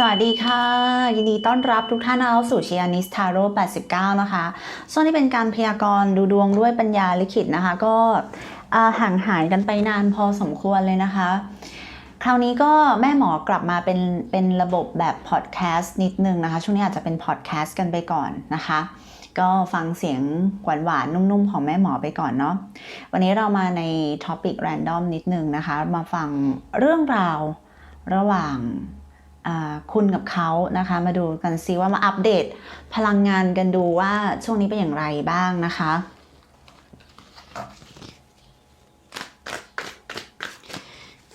สวัสดีค่ะ ยินดีต้อนรับทุกท่านเข้าสู่เชียนิสทาโร่89 นะคะส่วนนี้เป็นการพยากรณ์ดูดวงด้วยปัญญาลิขิตนะคะ ก็ห่างหายกันไปนานพอสมควรเลยนะคะ คราวนี้ก็แม่หมอกลับมาเป็นเป็นระบบแบบพอดแคสต์นิดนึงนะคะ ช่วงนี้อาจจะเป็นพอดแคสต์กันไปก่อนนะคะ ก็ฟังเสียงหวานๆนุ่มๆ ของแม่หมอไปก่อนเนาะวันนี้เรามาในท็อปิกแรนดอมนิดนึงนะคะ มาฟังเรื่องราวระหว่าง คุณกับเขานะคะมาดูกันซิว่ามาอัปเดตพลังงานกันดูว่าช่วงนี้เป็นอย่างไรบ้างนะคะ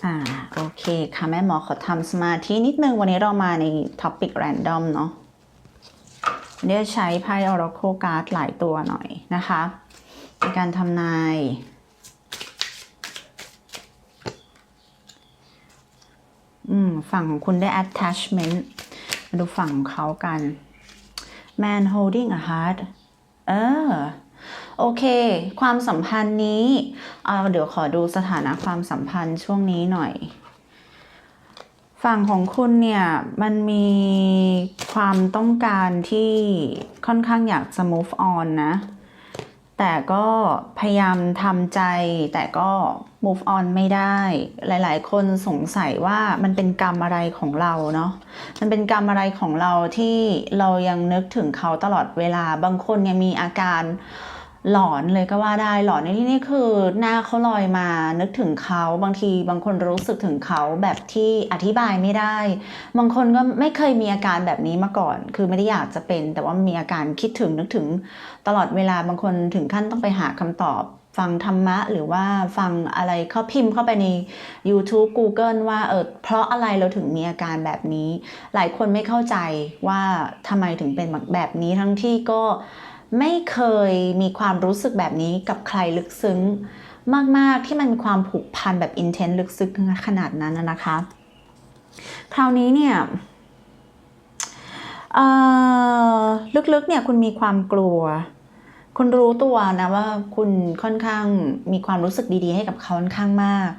อ่าโอเคค่ะแม่หมอขอทำสมาธินิดนึงวันนี้เรามาในท็อปิกแรนดอมเนาะวันนี้จะใช้ไพ่ Oracle Card หลายตัวหน่อยนะคะในการทำนาย อืม ฝั่งของคุณได้ attachment มาดูฝั่งของเขากัน man holding a heart เออโอเค ความสัมพันธ์นี้เอาเดี๋ยวขอดูสถานะความสัมพันธ์ช่วงนี้หน่อย ฝั่งของคุณเนี่ยมันมีความต้องการที่ค่อนข้างอยากจะ move on นะ แต่ก็พยายามทำใจแต่ก็ move on ไม่ได้ หลาย ๆ คนสงสัยว่ามันเป็นกรรมอะไรของเราเนาะ มันเป็นกรรมอะไรของเราที่เรายังนึกถึงเขาตลอดเวลา บางคนยังมีอาการหลอนเลยก็ว่าได้หลอนในที่นี้คือหน้าเขาลอยมานึกถึงเขาบางทีบางคนรู้สึกถึงเขาแบบที่อธิบายไม่ได้ บางคนก็ไม่เคยมีอาการแบบนี้มาก่อน คือไม่ได้อยากจะเป็น แต่ว่ามีอาการคิดถึงนึกถึงตลอดเวลาบางคนถึงขั้นต้องไปหาคำตอบ ฟังธรรมะหรือว่าฟังอะไรเขาพิมพ์เข้าไปใน YouTube Google ว่าเออเพราะอะไรเราถึงมีอาการแบบนี้ หลายคนไม่เข้าใจว่าทำไมถึงเป็นแบบนี้ทั้งที่ก็ไม่เคยมีความรู้สึกแบบนี้กับใครลึกซึ้ง มาก ๆ ที่มันมีความผูกพันแบบอินเทน e ลึกซึ้งขนาดนั้นนะคะ คราวนี้เนี่ยลึกๆเนี่ยคุณมีความกลัว คุณรู้ตัวนะว่าคุณค่อนข้างมีความรู้สึกดีๆ ให้กับเขาค่อนข้างมาก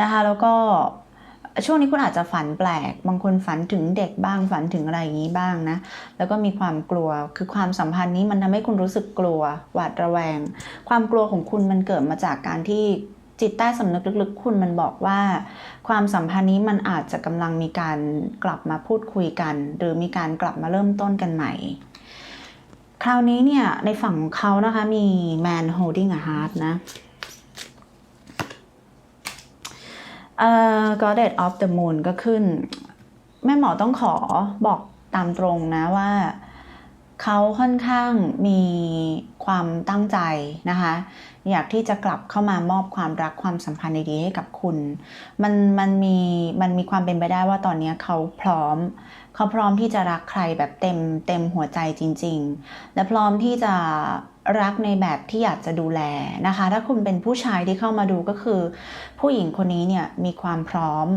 นะคะ แล้วก็ช่วงนี้คุณอาจจะฝันแปลก บางคนฝันถึงเด็กบ้าง ฝันถึงอะไรอย่างนี้บ้างนะ แล้วก็มีความกลัว คือความสัมพันธ์นี้มันทำให้คุณรู้สึกกลัว หวาดระแวง ความกลัวของคุณมันเกิดมาจากการที่จิตใต้สำนึกลึกๆ คุณมันบอกว่า ความสัมพันธ์นี้มันอาจจะกำลังมีการกลับมาพูดคุยกัน หรือมีการกลับมาเริ่มต้นกันใหม่ คราวนี้เนี่ย ในฝั่งเขานะคะมี man holding a heart นะเอ่อ goddess of the moon ก็ขึ้น แม่หมอต้องขอบอกตามตรงนะว่าเขาค่อนข้างมีความตั้งใจนะคะ อยากที่จะกลับเข้ามามอบความรักความสัมพันธ์ดีๆให้กับคุณ มันมันมีมันมีความเป็นไปได้ว่าตอนนี้เขาพร้อม เขาพร้อมที่จะรักใครแบบเต็มเต็มหัวใจจริง ๆ และพร้อมที่จะรักในแบบที่อยากจะดูแลนะคะ ถ้าคุณเป็นผู้ชายที่เข้ามาดูก็คือ ผู้หญิงคนนี้เนี่ยมีความพร้อม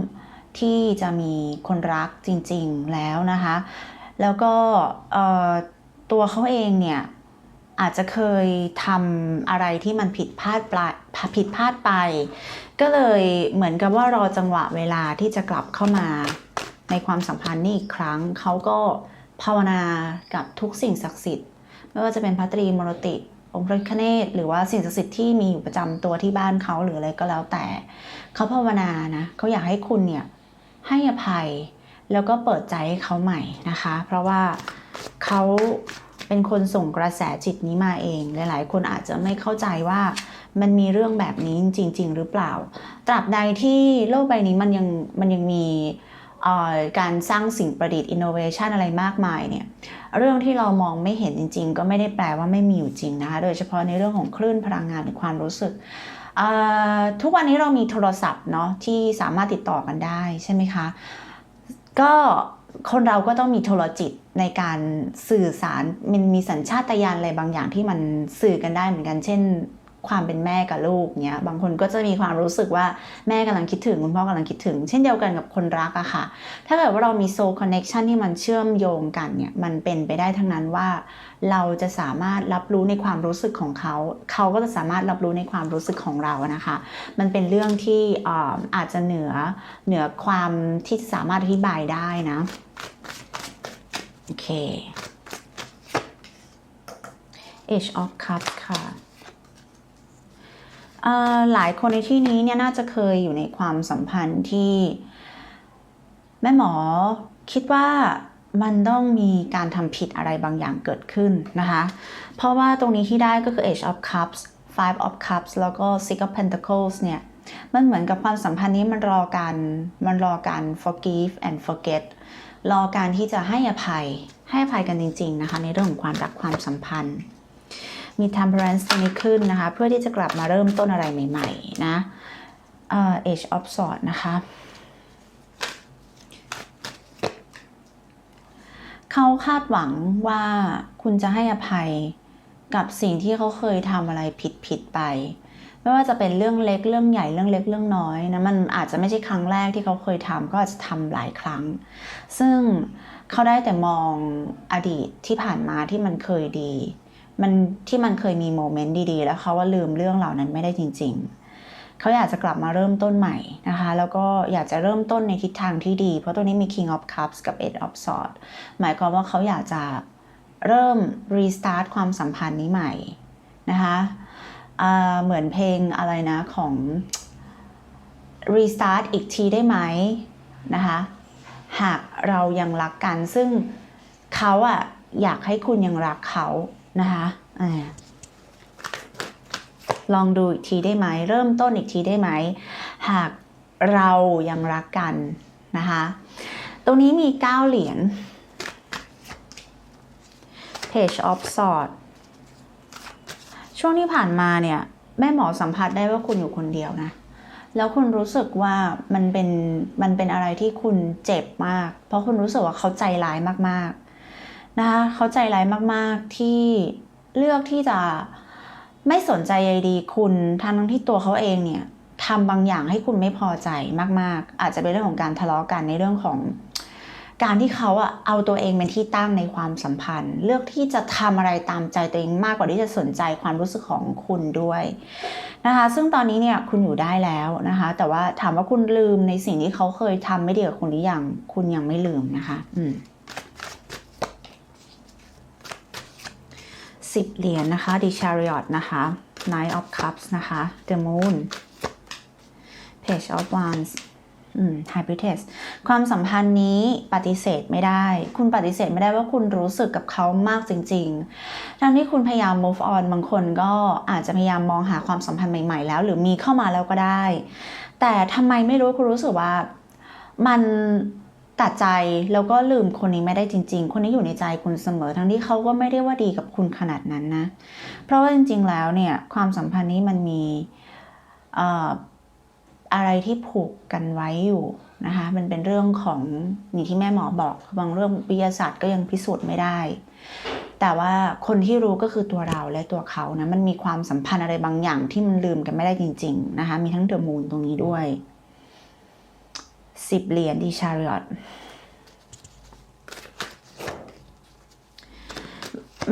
ที่จะมีคนรักจริง ๆแล้วนะคะ แล้วก็ตัวเขาเองเนี่ย อาจจะเคยทำอะไรที่มันผิดพลาดปลายผิดพลาดไป ก็เลยเหมือนกับว่ารอจังหวะเวลาที่จะกลับเข้ามาในความสัมพันธ์นี้อีกครั้งเขาก็ภาวนากับทุกสิ่งศักดิ์สิทธิ์ ไม่ว่าจะเป็นพระตรีมรติ องค์พระพิฆเนศหรือว่าสิ่งศักดิ์สิทธิ์ที่มีอยู่ประจำตัวที่บ้านเขาหรืออะไรก็แล้วแต่ เขาภาวนานะเขาอยากให้คุณเนี่ยให้อภัยแล้วก็เปิดใจให้เขาใหม่นะคะ เพราะว่าเขา เป็นคนส่งกระแสจิตนี้มาเอง หลาย ๆ คนอาจจะไม่เข้าใจว่ามันมีเรื่องแบบนี้จริง ๆ หรือเปล่า ตราบใดที่โลกใบนี้มันยังมันยังมีการสร้างสิ่งประดิษฐ์ innovation อะไรมากมายเนี่ยเรื่องที่เรามองไม่เห็นจริง ๆ ก็ไม่ได้แปลว่าไม่มีอยู่จริงนะคะโดยเฉพาะในเรื่องของคลื่นพลังงานหรือความรู้สึก ทุกวันนี้เรามีโทรศัพท์เนาะที่สามารถติดต่อกันได้ใช่ไหมคะ ก็คนเราก็ต้องมีโทรจิต ในการสื่อสารมันมีสัญชาตญาณอะไรบางอย่างที่มันสื่อกันได้เหมือนกัน เช่น ความเป็นแม่กับลูกเนี้ย บางคนก็จะมีความรู้สึกว่าแม่กำลังคิดถึงคุณพ่อกำลังคิดถึง เช่นเดียวกันกับคนรักอะค่ะ ถ้าเกิดว่าเรามีโซ l คอนเน็ชันที่มันเชื่อมโยงกันเนี่ยมันเป็นไปได้ทั้งนั้นว่า เราจะสามารถรับรู้ในความรู้สึกของเขา เขาก็จะสามารถรับรู้ในความรู้สึกของเรานะคะ มันเป็นเรื่องที่อาจจะเหนือเหนือความที่สามารถอธิบายได้นะ โอเค Age of Cups ค่ะหลายคนในที่นี้เนี่ยน่าจะเคยอยู่ในความสัมพันธ์ที่ แม่หมอคิดว่ามันต้องมีการทำผิดอะไรบางอย่างเกิดขึ้นนะคะ เพราะว่าตรงนี้ที่ได้ก็คือ Age of Cups Five of Cups แล้วก็ Six of Pentacles เนี่ย มันเหมือนกับความสัมพันธ์นี้มันรอการมันรอการ forgive and forget รอการที่จะให้อภัยให้อภัยกันจริง ๆ นะคะ ในเรื่องของความรักความสัมพันธ์ มี temperance นี้ขึ้นนะคะ เพื่อที่จะกลับมาเริ่มต้นอะไรใหม่ ๆ นะเอ่อ age of sword นะคะเขาคาดหวังว่าคุณจะให้อภัยกับสิ่งที่เขาเคยทำอะไรผิดๆไป ไม่ว่าจะเป็นเรื่องเล็กเรื่องใหญ่เรื่องเล็กเรื่องน้อยนะมันอาจจะไม่ใช่ครั้งแรกที่เขาเคยทำก็อาจจะทำหลายครั้ง ซึ่งเขาได้แต่มองอดีตที่ผ่านมาที่มันเคยดี มันที่มันเคยมีโมเมนต์ดีๆ แล้วเขาว่าลืมเรื่องเหล่านั้นไม่ได้จริง ๆ เขาอยากจะกลับมาเริ่มต้นใหม่นะคะ แล้วก็อยากจะเริ่มต้นในทิศทางที่ดี เพราะตัวนี้มี King of Cups กับ Eight of Swords หมายความว่าเขาอยากจะเริ่ม restart ความสัมพันธ์นี้ใหม่นะคะ เหมือนเพลงอะไรนะของ restart อีกทีได้ไหมนะคะหากเรายังรักกันซึ่งเขาอะอยากให้คุณยังรักเขานะคะอลองดูอีกทีได้ไหม เริ่มต้นอีกทีได้ไหม หากเรายังรักกันนะคะ ตรงนี้มี 9 เหรียญ Page of Swords ช่วงที่ผ่านมาเนี่ยแม่หมอสัมผัสได้ว่าคุณอยู่คนเดียวนะ แล้วคุณรู้สึกว่ามันเป็นมันเป็นอะไรที่คุณเจ็บมาก เพราะคุณรู้สึกว่าเขาใจร้ายมากๆนะคะเขาใจร้ายมากๆที่เลือกที่จะไม่สนใจใยดีคุณทั้งที่ตัวเขาเองเนี่ยทำบางอย่างให้คุณไม่พอใจมาก ๆ อาจจะเป็นเรื่องของการทะเลาะกันในเรื่องของ การที่เขาอะเอาตัวเองเป็นที่ตั้งในความสัมพันธ์ เลือกที่จะทำอะไรตามใจตัวเองมากกว่าที่จะสนใจความรู้สึกของคุณด้วยนะคะ ซึ่งตอนนี้เนี่ยคุณอยู่ได้แล้วนะคะ แต่ว่าถามว่าคุณลืมในสิ่งที่เขาเคยทำไม่ดีกับคุณหรือยังคุณยังไม่ลืมนะคะอืมสิบเหรียญนะคะ The Chariot นะคะ Knight of Cups นะคะ The Moon Page of Wands อืม Hybridess ความสัมพันธ์นี้ปฏิเสธไม่ได้ คุณปฏิเสธไม่ได้ว่าคุณรู้สึกกับเขามากจริงๆ ทั้งที่คุณพยายาม move on บางคนก็อาจจะพยายามมองหาความสัมพันธ์ใหม่ๆ แล้ว หรือมีเข้ามาแล้วก็ได้ แต่ทำไมไม่รู้คุณรู้สึกว่ามันตัดใจแล้วก็ลืมคนนี้ไม่ได้จริง ๆ คนนี้อยู่ในใจคุณเสมอ ทั้งที่เขาก็ไม่ได้ว่าดีกับคุณขนาดนั้นนะ เพราะว่าจริงๆแล้วเนี่ยความสัมพันธ์นี้มันมีเอะไรที่ผูกกันไว้อยู่นะคะมันเป็นเรื่องของนี่ที่แม่หมอบอกบางเรื่องวิทยาศาสตร์ก็ยังพิสูจน์ไม่ได้ แต่ว่าคนที่รู้ก็คือตัวเราและตัวเขานะมันมีความสัมพันธ์อะไรบางอย่างที่มันลืมกันไม่ได้จริง ๆ นะคะมีทั้งเดอะมูนตรงนี้ด้วยสิบเหรียญดีชาริอต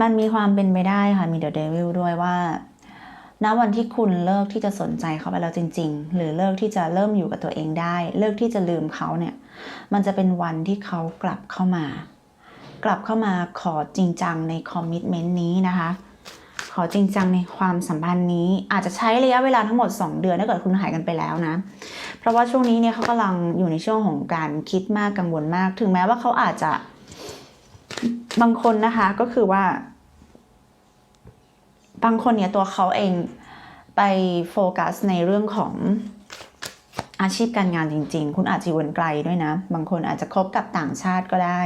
มันมีความเป็นไปได้ค่ะมีเดอะเดวิลด้วยว่า ณวันที่คุณเลิกที่จะสนใจเขาไปแล้วจริง ๆ หรือเลิกที่จะเริ่มอยู่กับตัวเองได้ เลิกที่จะลืมเขาเนี่ย มันจะเป็นวันที่เขากลับเข้ามา กลับเข้ามาขอจริงจังในคอมมิชเมนต์นี้นะคะ ขอจริงจังในความสัมพันธ์นี้ อาจจะใช้ระยะเวลาทั้งหมด 2 เดือนถ้าเกิดคุณหายกันไปแล้วนะ เพราะว่าช่วงนี้เนี่ยเขากำลังอยู่ในช่วงของการคิดมากกังวลมาก ถึงแม้ว่าเขาอาจจะบางคนนะคะก็คือว่า บางคนเนี่ยตัวเขาเองไปโฟกัสในเรื่องของอาชีพการงานจริง ๆ คุณอาจจะอยู่นไกลด้วยนะ บางคนอาจจะคบกับต่างชาติก็ได้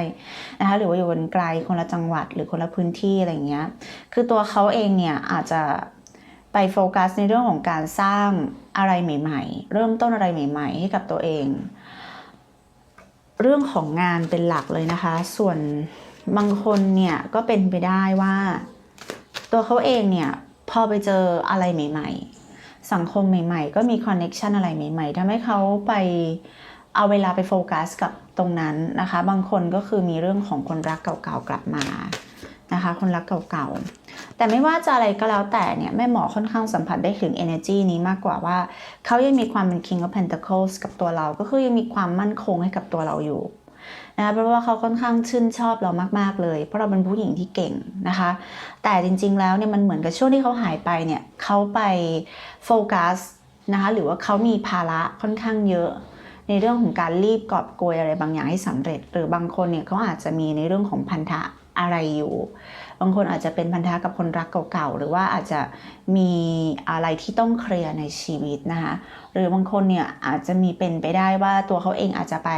นะคะหรือว่าอยู่นไกลคนละจังหวัดหรือคนละพื้นที่อะไรเงี้ย คือตัวเขาเองเนี่ยอาจจะไปโฟกัสในเรื่องของการสร้างอะไรใหม่ ๆ เริ่มต้นอะไรใหม่ ๆ ให้กับตัวเอง เรื่องของงานเป็นหลักเลยนะคะ ส่วนบางคนเนี่ยก็เป็นไปได้ว่า ตัวเขาเองเนี่ยพอไปเจออะไรใหม่ ๆ สังคมใหม่ ๆ ก็มีคอนเน็ชันอะไรใหม่ๆทำให้เขาไปเอาเวลาไปโฟกัสกับตรงนั้นนะคะ บางคนก็คือมีเรื่องของคนรักเก่าๆกลับมานะคะ คนรักเก่าๆ แต่ไม่ว่าจะอะไรก็แล้วแต่เนี่ยแม่หมอค่อนข้างสัมผัสได้ถึง energy นี้มากกว่าว่า เขายังมีความเป็น King of Pentacles กับตัวเรา ก็คือยังมีความมั่นคงให้กับตัวเราอยู่ นะเพราะว่าเขาค่อนข้างชื่นชอบเรามาก ๆเลย เพราะเราเป็นผู้หญิงที่เก่งนะคะ แต่จริง ๆ แล้วเนี่ยมันเหมือนกับช่วงที่เขาหายไปเนี่ยเขาไปโฟกัสนะคะหรือว่าเขามีภาระค่อนข้างเยอะ ในเรื่องของการรีบกอบโกยอะไรบางอย่างให้สำเร็จ หรือบางคนเนี่ยเขาอาจจะมีในเรื่องของพันธะอะไรอยู่ บางคนอาจจะเป็นพันธะกับคนรักเก่าๆ หรือว่าอาจจะมีอะไรที่ต้องเคลียร์ในชีวิตนะคะ หรือบางคนเนี่ยอาจจะมีเป็นไปได้ว่าตัวเขาเองอาจจะไป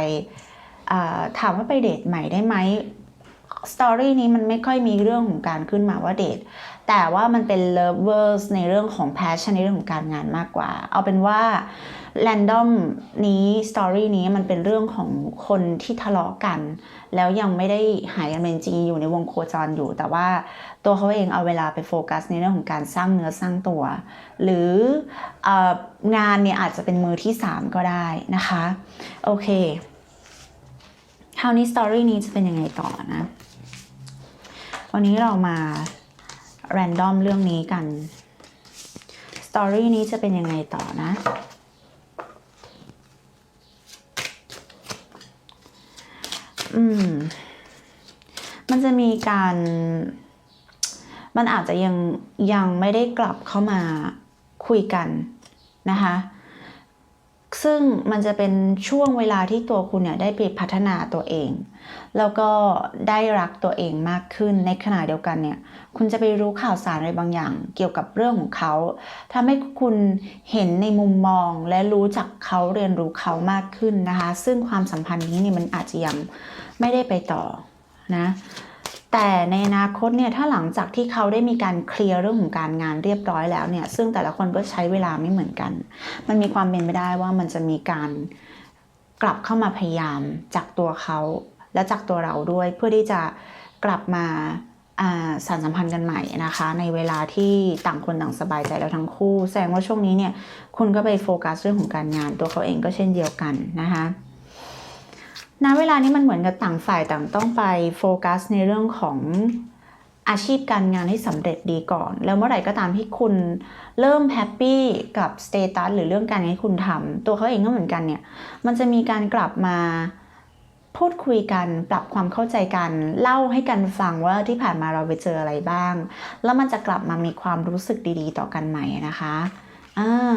ถามว่าไปเดทใหม่ได้ไหมสตอรี่นี้มันไม่ค่อยมีเรื่องของการขึ้นมาว่าเดท แต่ว่ามันเป็น lovers ในเรื่องของ passion ในเรื่องของการงานมากกว่า เอาเป็นว่า random นี้ story นี้มันเป็นเรื่องของคนที่ทะเลาะกัน แล้วยังไม่ได้หายกันเป็นจริงอยู่ในวงโคจรอยู่ แต่ว่าตัวเขาเองเอาเวลาไปโฟกัสในเรื่องของการสร้างเนื้อสร้างตัว หรือเอองานเนี่ยอาจจะเป็นมือที่ 3 ก็ได้นะคะ โอเค คราวนี้สตอรี่นี้จะเป็นยังไงต่อนะ วันนี้เรามาแรนดอมเรื่องนี้กัน สตอรี่นี้จะเป็นยังไงต่อนะ อืม มันจะมีการ มันอาจจะยังยังไม่ได้กลับเข้ามาคุยกันนะคะ ซึ่งมันจะเป็นช่วงเวลาที่ตัวคุณเนี่ยได้ไปพัฒนาตัวเอง แล้วก็ได้รักตัวเองมากขึ้นในขณะเดียวกันเนี่ยคุณจะไปรู้ข่าวสารอะไรบางอย่าง เกี่ยวกับเรื่องของเขาทำให้คุณเห็นในมุมมองและรู้จักเขาเรียนรู้เขามากขึ้นนะคะ ซึ่งความสัมพันธ์นี้เนี่ยมันอาจจะยังไม่ได้ไปต่อนะ แต่ในอนาคตเนี่ยถ้าหลังจากที่เขาได้มีการเคลียร์เรื่องของการงานเรียบร้อยแล้วเนี่ยซึ่งแต่ละคนก็ใช้เวลาไม่เหมือนกัน มันมีความเป็นไปได้ว่ามันจะมีการกลับเข้ามาพยายามจากตัวเขาและจากตัวเราด้วย เพื่อที่จะกลับมาอ่าสานสัมพันธ์กันใหม่นะคะ ในเวลาที่ต่างคนต่างสบายใจแล้วทั้งคู่ แสดงว่าช่วงนี้เนี่ยคุณก็ไปโฟกัสเรื่องของการงานตัวเขาเองก็เช่นเดียวกันนะคะ ณเวลานี้มันเหมือนกับต่างฝ่ายต่างต้องไปโฟกัสในเรื่องของอาชีพการงานให้สำเร็จดีก่อน แล้วเมื่อไหร่ก็ตามที่คุณเริ่มแฮปปี้กับสเตตัสหรือเรื่องการงานที่คุณทำตัวเขาเองก็เหมือนกันเนี่ย มันจะมีการกลับมาพูดคุยกันปรับความเข้าใจกันเล่าให้กันฟังว่าที่ผ่านมาเราไปเจออะไรบ้าง แล้วมันจะกลับมามีความรู้สึกดีๆ ต่อกันใหม่นะคะอ่า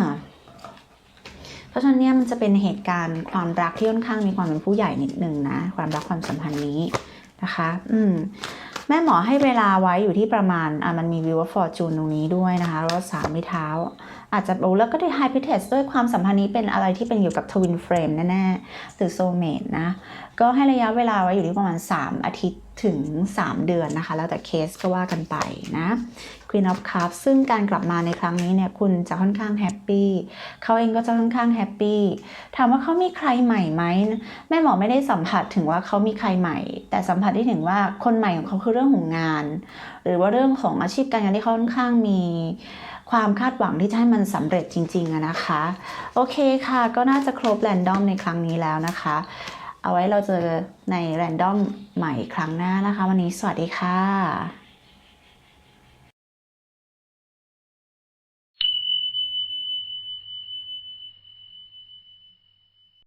เพราะฉะนั้นเนี่ยมันจะเป็นเหตุการณ์ความรักที่ค่อนข้างมีความเป็นผู้ใหญ่นิดนึงนะ ความรักความสัมพันธ์นี้นะคะ อืมแม่หมอให้เวลาไว้อยู่ที่ประมาณอะมันมีวิวฟอร์จูนตรงนี้ด้วยนะคะแล้วสามไม้เท้า อาจจะโอ้แล้วก็ได้ไฮพิเทสด้วยความสัมพันธ์นี้เป็นอะไรที่เป็นเกี่ยวกับทวินเฟรมแน่ๆหรือโซเมตนะ ก็ให้ระยะเวลาไว้อยู่ที่ประมาณ 3 อาทิตย์ ถึง 3 เดือนนะคะ แล้วแต่เคสก็ว่ากันไปนะ Queen of Cups ซึ่งการกลับมาในครั้งนี้เนี่ยคุณจะค่อนข้างแฮปปี้เขาเองก็จะค่อนข้างแฮปปี้ถามว่าเขามีใครใหม่ไหมแม่หมอไม่ได้สัมผัสถึงว่าเขามีใครใหม่ แต่สัมผัสได้ถึงว่าคนใหม่ของเขาคือเรื่องของงาน หรือว่าเรื่องของอาชีพการงานที่เขาค่อนข้างมีความคาดหวังที่จะให้มันสำเร็จจริงๆนะคะ โอเคค่ะ ก็น่าจะครบแรนดอมในครั้งนี้แล้วนะคะ เอาไว้เราเจอในแรนดอมใหม่ครั้งหน้านะคะ วันนี้สวัสดีค่ะ